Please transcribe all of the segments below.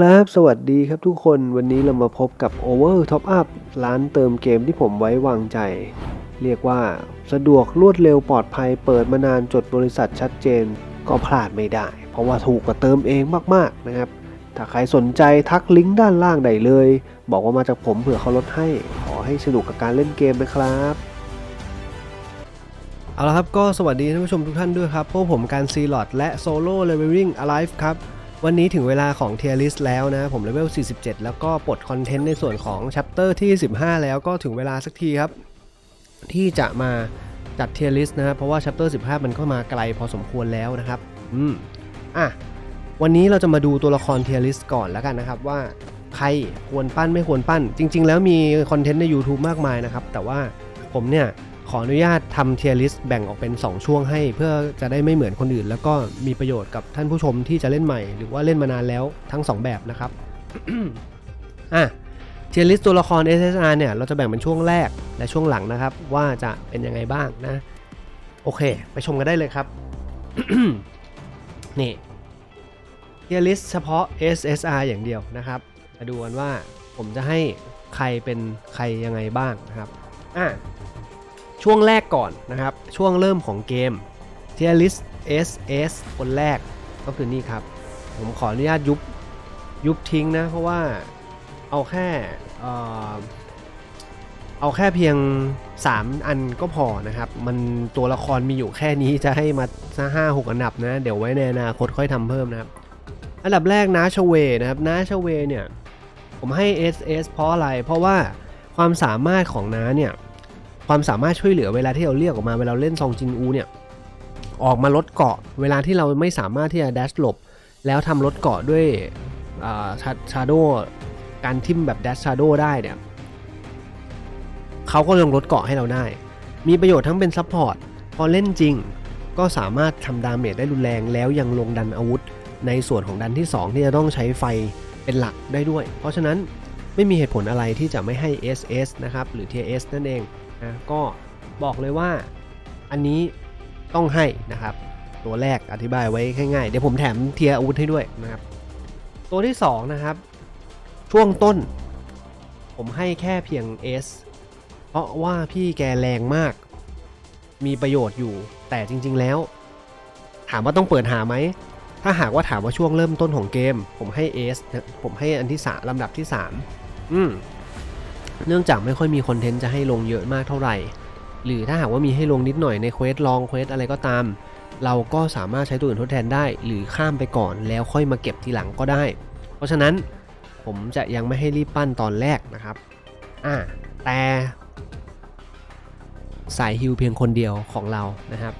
ครับ สวัสดีครับทุกคนวันนี้เรามาพบกับ Over Top Up ร้านเติมเกมที่ผมไว้วางใจ เรียกว่าสะดวกรวดเร็วปลอดภัยเปิดมานานจดบริษัทชัดเจนก็พลาดไม่ได้ เพราะว่าถูกกว่าเติมเองมากๆนะครับ ถ้าใครสนใจทักลิงก์ด้านล่างได้เลย บอกว่ามาจากผมเผื่อเขาลดให้ ขอให้สนุกกับการเล่นเกมนะครับเอาละครับก็สวัสดีท่านผู้ชมทุกท่านด้วยครับพวกผมการซีลอดและโซโล่เลเวลลิ่ง Alive ครับ วันนี้ถึงเวลาของเทียร์ลิสแล้วนะ ผมเลเวล 47 แล้วก็ปลดคอนเทนต์ในส่วนของชัปเตอร์ที่ 15 แล้วก็ถึงเวลาสักทีครับ ที่จะมาจัดเทียร์ลิสนะครับเพราะว่าชัปเตอร์ 15 มันก็มาไกลพอสมควรแล้วนะครับ อืม อะ วันนี้เราจะมาดูตัวละครเทียร์ลิสก่อนแล้วกันนะครับว่าใครควรปั้นไม่ควรปั้น จริง ๆ แล้วมีคอนเทนต์ใน YouTube มากมายนะครับ แต่ว่าผมเนี่ย ขออนุญาตทำเทียร์ลิสต์แบ่งออกเป็น 2 ช่วงให้ เพื่อจะได้ไม่เหมือนคนอื่น แล้วก็มีประโยชน์กับท่านผู้ชมที่จะเล่นใหม่ หรือว่าเล่นมานานแล้วทั้ง 2 แบบนะครับ อะเทียร์ลิสต์ตัวละคร SSR เนี่ยเราจะแบ่งเป็นช่วงแรกและช่วงหลังนะครับ ว่าจะเป็นยังไงบ้างนะ โอเค ไปชมกันได้เลยครับ นี่เทียร์ลิสต์เฉพาะ SSR อย่างเดียวนะครับมาดูกันว่าผมจะให้ใครเป็นใครยังไงบ้างนะครับ อะ ช่วงแรกก่อนนะครับ ช่วงเริ่มของเกม t i e r list SS คนแรกก็คือนี่ครับ ผมขออนุญาตยุบยุบทิ้งนะ เพราะว่าเอาแค่เออเอาแค่เพียง 3 อันก็พอนะครับ มันตัวละครมีอยู่แค่นี้จะให้มาซะห้าหกอันดับนะ เดี๋ยวไว้ในอนาคตค่อยทำเพิ่มนะครับ อันดับแรกนาชเวนะครับนาชเวเนี่ย ผมให้ SS เพราะอะไร เพราะว่าความสามารถของน้าเนี่ย ความสามารถช่วยเหลือเวลาที่เราเรียกออกมาเวลาเล่นซองจินอูเนี่ยออกมาลดเกาะ เวลาที่เราไม่สามารถที่จะดัชหลบ แล้วทำลดเกาะด้วยชาโดการทิมแบบดัชชาโดได้เนี่ยเขาก็ลงลดเกาะให้เราได้ มีประโยชน์ทั้งเป็นซัพพอร์ตพอเล่นจริงก็สามารถทำดาเมจได้รุนแรงแล้วยังลงดันอาวุธ ในส่วนของดันที่ 2 ที่จะต้องใช้ไฟเป็นหลักได้ด้วย เพราะฉะนั้นไม่มีเหตุผลอะไรที่จะไม่ให้ SS นะครับ หรือ TS นั่นเอง นะก็บอกเลยว่าอันนี้ต้องให้นะครับ ตัวแรกอธิบายไว้ง่ายๆเดี๋ยวผมแถมเทียอาวุธให้ด้วยนะครับ ตัวที่ 2 นะครับ ช่วงต้น ผมให้แค่เพียง S เพราะว่าพี่แกแรงมาก มีประโยชน์อยู่ แต่จริง ๆแล้ว ถามว่าต้องเปิดหาไหมถ้าหากว่าถามว่าช่วงเริ่มต้นของเกม ผมให้ S ผมให้อันที่3ลำดับที่ 3 อืม เนื่องจากไม่ค่อยมีคอนเทนต์จะให้ลงเยอะมากเท่าไหร่ หรือถ้าหากว่ามีให้ลงนิดหน่อยในเควสลองเควสอะไรก็ตาม เราก็สามารถใช้ตัวอื่นทดแทนได้ หรือข้ามไปก่อนแล้วค่อยมาเก็บทีหลังก็ได้ เพราะฉะนั้นผมจะยังไม่ให้รีบปั้นตอนแรกนะครับอ่าแต่สายฮิลเพียงคนเดียวของเรานะครับ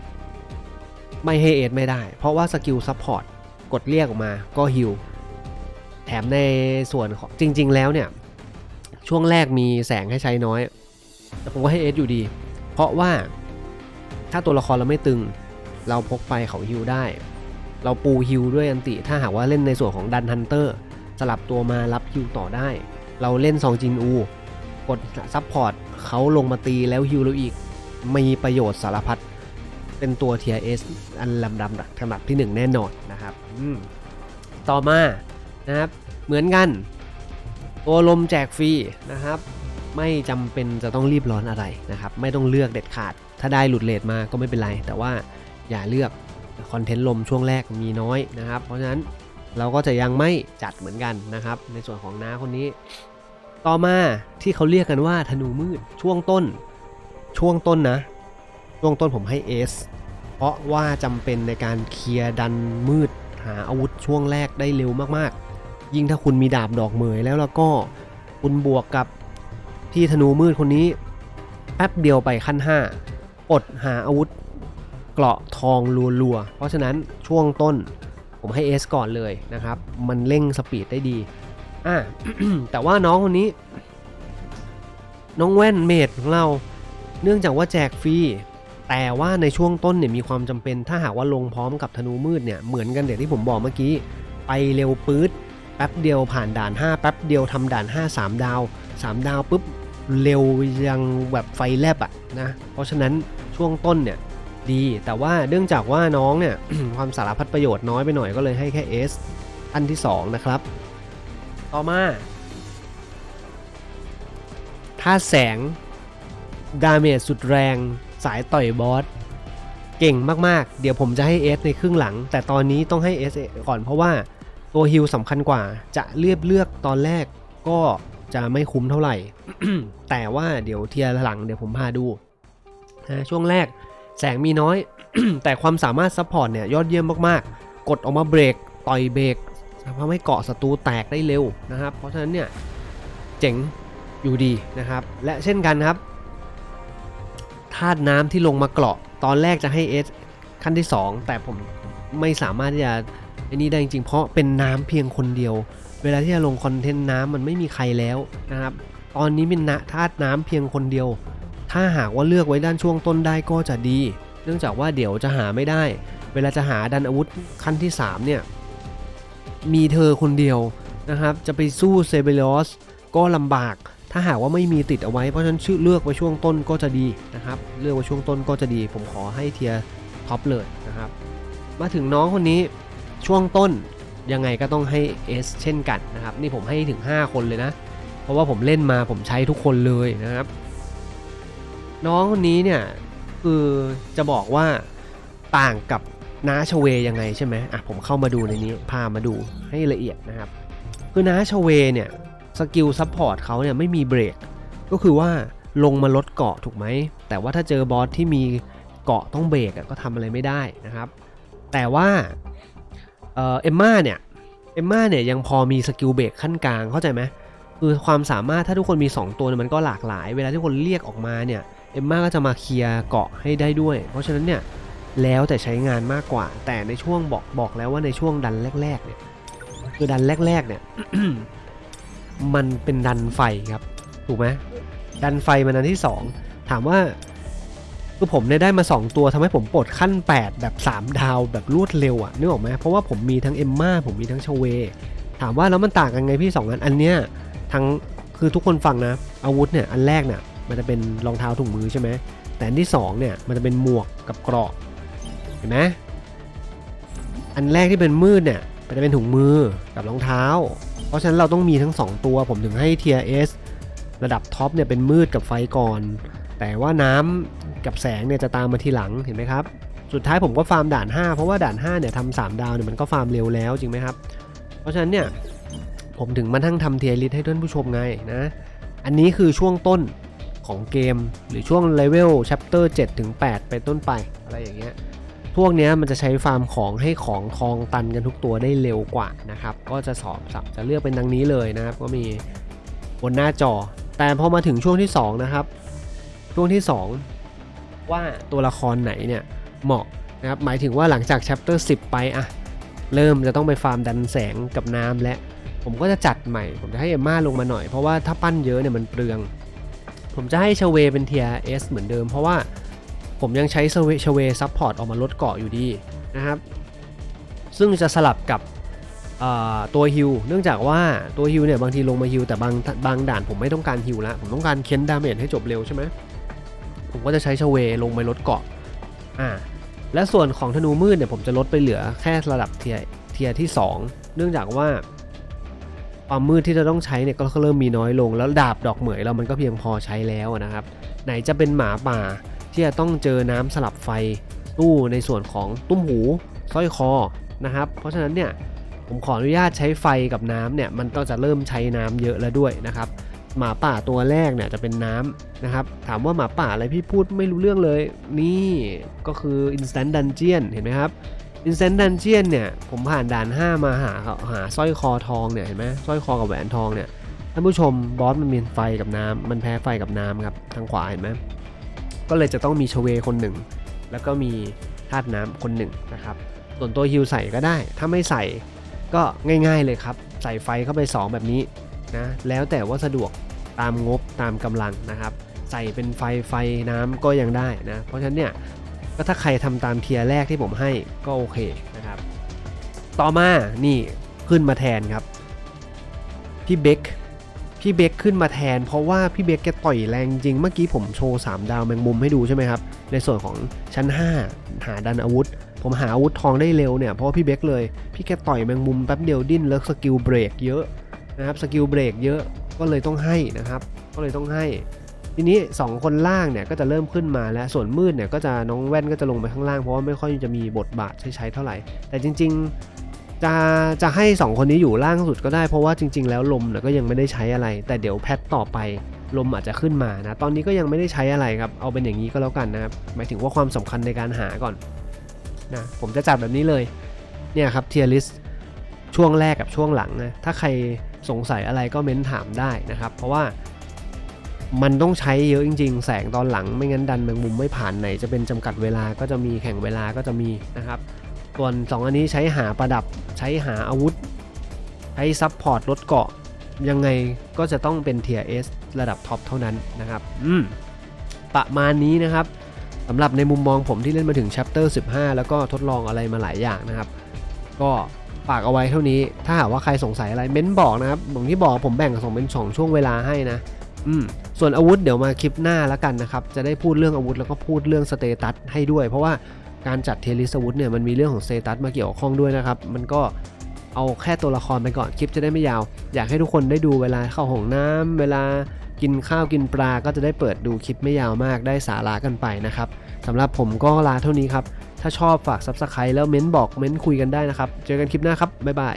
ไม่ให้เอทไม่ได้ เพราะว่าสกิลซัพพอร์ตกดเรียกออกมาก็ฮิลแถมในส่วนของจริง ๆ แล้วเนี่ย ช่วงแรกมีแสงให้ใช้น้อย แต่ผมก็ให้เอสอยู่ดี เพราะว่าถ้าตัวละครเราไม่ตึง เราพกไปเขาฮิวได้ เราปูฮิวด้วยอันติ ถ้าหากว่าเล่นในส่วนของดันฮันเตอร์สลับตัวมารับฮิวต่อได้ เราเล่นซองจินอู กดซับพอร์ตเขาลงมาตีแล้วฮิวเราอีก มีประโยชน์สารพัดเป็นตัว TS อันลำดับลำดับที่ 1 แน่นอนนะครับต่อมานะครับ เหมือนกัน ตัวลมแจกฟรีนะครับ ไม่จำเป็นจะต้องรีบร้อนอะไรนะครับ ไม่ต้องเลือกเด็ดขาด ถ้าได้หลุดเลทมาก็ไม่เป็นไร แต่ว่าอย่าเลือกคอนเทนต์ลมช่วงแรกมีน้อยนะครับ เพราะฉะนั้นเราก็จะยังไม่จัดเหมือนกันนะครับ ในส่วนของน้าคนนี้ ต่อมาที่เขาเรียกกันว่าธนูมืดช่วงต้น ช่วงต้นนะ ช่วงต้นผมให้ S เพราะว่าจำเป็นในการเคลียร์ดันมืดหาอาวุธช่วงแรกได้เร็วมากๆ ยิ่งถ้าคุณมีดาบดอกเหมยแล้วแล้วก็คุณบวกกับพี่ธนูมืดคนนี้แป๊บเดียวไปขั้น 5 อดหาอาวุธเกราะทองรัวๆ เพราะฉะนั้นช่วงต้นผมให้ S ก่อนเลยนะครับ มันเร่งสปีดได้ดีอะแต่ว่าน้องคนนี้ น้องแว่นเมดของเราเนื่องจากว่าแจกฟรีแต่ว่าในช่วงต้นเนี่ยมีความจำเป็นถ้าหากว่าลงพร้อมกับธนูมืดเนี่ยเหมือนกันเดี๋ยวที่ผมบอกเมื่อกี้ ไปเร็วปื๊ด แป๊บเดียวผ่านด่าน 5 แป๊บเดียวทำด่าน 5 3 ดาว 3 ดาวปุ๊บเร็วยังแบบไฟแลบอะนะ เพราะฉะนั้นช่วงต้นเนี่ยดีแต่ว่าเนื่องจากว่าน้องเนี่ย ความสารพัดประโยชน์น้อยไปหน่อยก็เลยให้แค่ S อันที่ 2 นะครับ ต่อมา ถ้าแสงดาเมจสุดแรงสายต่อยบอสเก่งมาก ๆ เดี๋ยวผมจะให้ S ในครึ่งหลัง แต่ตอนนี้ต้องให้ S ก่อนเพราะว่า ตัวฮิลสำคัญกว่า จะเลือกเลือกตอนแรกก็จะไม่คุ้มเท่าไหร่ แต่ว่าเดี๋ยวเทียร์หลังเดี๋ยวผมพาดูนะช่วงแรกแสงมีน้อย แต่ความสามารถซัพพอร์ตเนี่ยยอดเยี่ยมมากๆ กดออกมาเบรก ต่อยเบรกทำให้เกาะศัตรูแตกได้เร็วนะครับ เพราะฉะนั้นเนี่ยเจ๋งอยู่ดีนะครับ และเช่นกันครับธาตุน้ำที่ลงมาเกาะ ตอนแรกจะให้ S ขั้นที่ 2 แต่ผมไม่สามารถที่จะ ไอ้นี่ได้จริงๆ เพราะเป็นน้ำเพียงคนเดียว เวลาที่จะลงคอนเทนต์น้ำมันไม่มีใครแล้วนะครับ ตอนนี้เป็นนะธาตุน้ำเพียงคนเดียว ถ้าหากว่าเลือกไว้ด้านช่วงต้นได้ก็จะดี เนื่องจากว่าเดี๋ยวจะหาไม่ได้ เวลาจะหาดันอาวุธขั้นที่ 3 เนี่ย มีเธอคนเดียวนะครับ จะไปสู้เซเบลอสก็ลำบาก ถ้าหากว่าไม่มีติดเอาไว้ เพราะฉะนั้นชื่อเลือกไว้ช่วงต้นก็จะดีนะครับ เลือกไว้ช่วงต้นก็จะดี ผมขอให้เทียร์ท็อปเลยนะครับ มาถึงน้องคนนี้ ช่วงต้นยังไงก็ต้องให้ S เช่นกันนะครับ นี่ผมให้ถึง 5 คนเลยนะ เพราะว่าผมเล่นมาผมใช้ทุกคนเลยนะครับ น้องคนนี้เนี่ยคือจะบอกว่าต่างกับน้าชเวยังไงใช่ไหมอะผมเข้ามาดูในนี้พามาดูให้ละเอียดนะครับ คือน้าชเวเนี่ยสกิลซัพพอร์ตเขาเนี่ยไม่มีเบรกก็คือว่าลงมาลดเกาะถูกไหม แต่ว่าถ้าเจอบอสที่มีเกาะต้องเบรกก็ทำอะไรไม่ได้นะครับ แต่ว่า เอ่อเอมม่าเนี่ยเอ็มม่าเนี่ยยังพอมีสกิลเบรกขั้นกลางเข้าใจไหมคือความสามารถถ้าทุกคนมี 2 ตัวเนี่ยมันก็หลากหลาย เวลาที่คนเรียกออกมาเนี่ยเอ็มม่าก็จะมาเคลียร์เกาะให้ได้ด้วย เพราะฉะนั้นเนี่ยแล้วแต่ใช้งานมากกว่า แต่ในช่วงบอกบอกแล้วว่าในช่วงดันแรก ๆ เนี่ยคือดันแรก ๆ เนี่ยมันเป็นดันไฟครับ ถูกไหมดันไฟมันอันที่ 2 ถามว่า คือผมเนี่ยได้มา 2 ตัวทำให้ผมปลดขั้น 8 แบบ 3 ดาวแบบรวดเร็วอะนึกออกไหมเพราะว่าผมมีทั้งเอมมาผมมีทั้งชเว ถามว่าแล้วมันต่างกันไงพี่ 2 อันอันเนี้ยทั้งคือทุกคนฟังนะ อาวุธเนี่ยอันแรกเนี่ยมันจะเป็นรองเท้าถุงมือใช่ไหมแต่อันที่2เนี่ยมันจะเป็นหมวกกับเกราะเห็นไหมอันแรกที่เป็นมืดเนี่ยมันจะเป็นถุงมือกับรองเท้า เพราะฉะนั้นเราต้องมีทั้ง 2 ตัวผมถึงให้เทียเอสระดับท็อปเนี่ยเป็นมืดกับไฟก่อน แต่ว่าน้ำกับแสงเนี่ยจะตามมาทีหลังเห็นไหมครับ สุดท้ายผมก็ฟาร์มด่าน 5 เพราะว่าด่าน5เนี่ยทำสามดาวเนี่ยมันก็ฟาร์มเร็วแล้วจริงไหมครับ เพราะฉะนั้นเนี่ยผมถึงมาทั้งทำเทียริสให้ท่านผู้ชมไงนะ อันนี้คือช่วงต้นของเกมหรือช่วงเลเวลแชปเตอร์7ถึง8ไปต้นไปอะไรอย่างเงี้ยพวกเนี้ยมันจะใช้ฟาร์มของให้ของทองตันกันทุกตัวได้เร็วกว่านะครับ ก็จะสอบสับจะเลือกเป็นดังนี้เลยนะครับ ก็มีบนหน้าจอ แต่พอมาถึงช่วงที่ 2 นะครับ ช่วงที่ 2 ว่าตัวละครไหนเนี่ยเหมาะนะครับหมายถึงว่าหลังจากแชปเตอร์10 ไปอะเริ่มจะต้องไปฟาร์มดันแสงกับน้ำและ ผมก็จะจัดใหม่ ผมจะให้เอมม่าลงมาหน่อย เพราะว่าถ้าปั้นเยอะเนี่ยมันเปลือง ผมจะให้ชเวเป็นเทียเอสเหมือนเดิม เพราะว่าผมยังใช้ชเวชเวซัพพอร์ตออกมาลดเกาะอยู่ดีนะครับซึ่งจะสลับกับตัวฮิลเนื่องจากว่าตัวฮิลเนี่ยบางทีลงมาฮิลแต่บางบางด่านผมไม่ต้องการฮิลล้วผมต้องการเค้นดาเมจให้จบเร็วใช่ไหม ผมก็จะใช้ชเวลงไปลดเกาะอ่าและส่วนของธนูมืดเนี่ยผมจะลดไปเหลือแค่ระดับเทียเทียที่ 2 เนื่องจากว่า ความมืดที่เราต้องใช้เนี่ยก็เริ่มมีน้อยลง แล้วดาบดอกเหมยเรามันก็เพียงพอใช้แล้วนะครับ ไหนจะเป็นหมาป่าที่จะต้องเจอน้ำสลับไฟตู้ในส่วนของตุ้มหูสร้อยคอนะครับ เพราะฉะนั้นเนี่ยผมขออนุญาตใช้ไฟกับน้ำเนี่ยมันก็จะเริ่มใช้น้ำเยอะแล้วด้วยนะครับ หมาป่าตัวแรกเนี่ยจะเป็นน้ำ นะครับ ถามว่าหมาป่าอะไรพี่พูดไม่รู้เรื่องเลย นี่ก็คือ Instant Dungeon เห็นไหมครับ Instant Dungeon เนี่ยผมผ่านด่าน 5 มาหาหาสร้อยคอทองเนี่ยเห็นไหมสร้อยคอกับแหวนทองเนี่ยท่านผู้ชมบอสมันมีไฟกับน้ำมันแพ้ไฟกับน้ำครับทางขวาเห็นไหมก็เลยจะต้องมีชเวคนหนึ่ง แล้วก็มีธาตุน้ำคนหนึ่งนะครับส่วนตัวฮิวใส่ก็ได้ ถ้าไม่ใส่ก็ง่ายๆเลยครับ ใส่ไฟเข้าไป 2 แบบนี้นะแล้วแต่ว่าสะดวก ตามงบตามกำลังนะครับ ใส่เป็นไฟไฟน้ำก็ยังได้นะ เพราะฉะนั้นเนี่ยก็ถ้าใครทำตามเทียร์แรกที่ผมให้ก็โอเคนะครับ ต่อมานี่ขึ้นมาแทนครับ พี่เบคพี่เบคขึ้นมาแทน เพราะว่าพี่เบคแกต่อยแรงจริง เมื่อกี้ผมโชว์ 3 ดาวแมงมุมให้ดูใช่ไหมครับ ในส่วนของชั้น 5 หาดันอาวุธ ผมหาอาวุธทองได้เร็วเนี่ย เพราะพี่เบคเลย พี่แกต่อยแมงมุมแป๊บเดียวดิ้นแล้วสกิลเบรกเยอะนะครับสกิลเบรกเยอะ ก็เลยต้องให้นะครับ ก็เลยต้องให้ ทีนี้ 2 คนล่างเนี่ยก็จะเริ่มขึ้นมาแล้วส่วนมืดเนี่ยก็จะน้องแว่นก็จะลงไปข้างล่างเพราะว่าไม่ค่อยจะมีบทบาทใช้ใช้เท่าไหร่ แต่จริง ๆ จะจะให้ 2 คนนี้อยู่ล่างสุดก็ได้เพราะว่าจริง ๆ แล้วลมเนี่ยก็ยังไม่ได้ใช้อะไร แต่เดี๋ยวแพทต่อไปลมอาจจะขึ้นมานะ ตอนนี้ก็ยังไม่ได้ใช้อะไรครับ เอาเป็นอย่างนี้ก็แล้วกันนะครับ หมายถึงว่าความสำคัญในการหาก่อนนะ ผมจะจัดแบบนี้เลย เนี่ยครับเทียริสช่วงแรกกับช่วงหลังนะ ถ้าใคร สงสัยอะไรก็เม้นถามได้นะครับ เพราะว่ามันต้องใช้เยอะจริง ๆ แสงตอนหลังไม่งั้นดันแมงมุมไม่ผ่านไหนจะเป็นจำกัดเวลาก็จะมีแข่งเวลาก็จะมีนะครับ ส่วน 2 อันนี้ใช้หาประดับใช้หาอาวุธ ใช้ซับพอร์ตลดเกาะ ยังไงก็จะต้องเป็นเทียเอสระดับท็อปเท่านั้นนะครับอืมประมาณนี้นะครับสำหรับในมุมมองผมที่เล่นมาถึง chapter 15 แล้วก็ทดลองอะไรมาหลายอย่างนะครับ ก็ ฝากเอาไว้เท่านี้ ถ้าหากว่าใครสงสัยอะไรเม้นบอกนะครับผมที่บอกผมแบ่งส่งเป็นสองช่วงเวลาให้นะอืมส่วนอาวุธเดี๋ยวมาคลิปหน้าแล้วกันนะครับ จะได้พูดเรื่องอาวุธแล้วก็พูดเรื่องสเตตัสให้ด้วย เพราะว่าการจัดเทลิสอาวุธเนี่ยมันมีเรื่องของสเตตัสมาเกี่ยวข้องด้วยนะครับ มันก็เอาแค่ตัวละครไปก่อนคลิปจะได้ไม่ยาว อยากให้ทุกคนได้ดูเวลาเข้าห้องน้ำเวลากินข้าวกินปลาก็จะได้เปิดดูคลิปไม่ยาวมากได้สาระกันไปนะครับสำหรับผมก็ลาเท่านี้ครับ ถ้าชอบฝาก Subscribe แล้วเม้นบอกเม้นคุยกันได้นะครับ เจอกันคลิปหน้าครับ บ๊ายบาย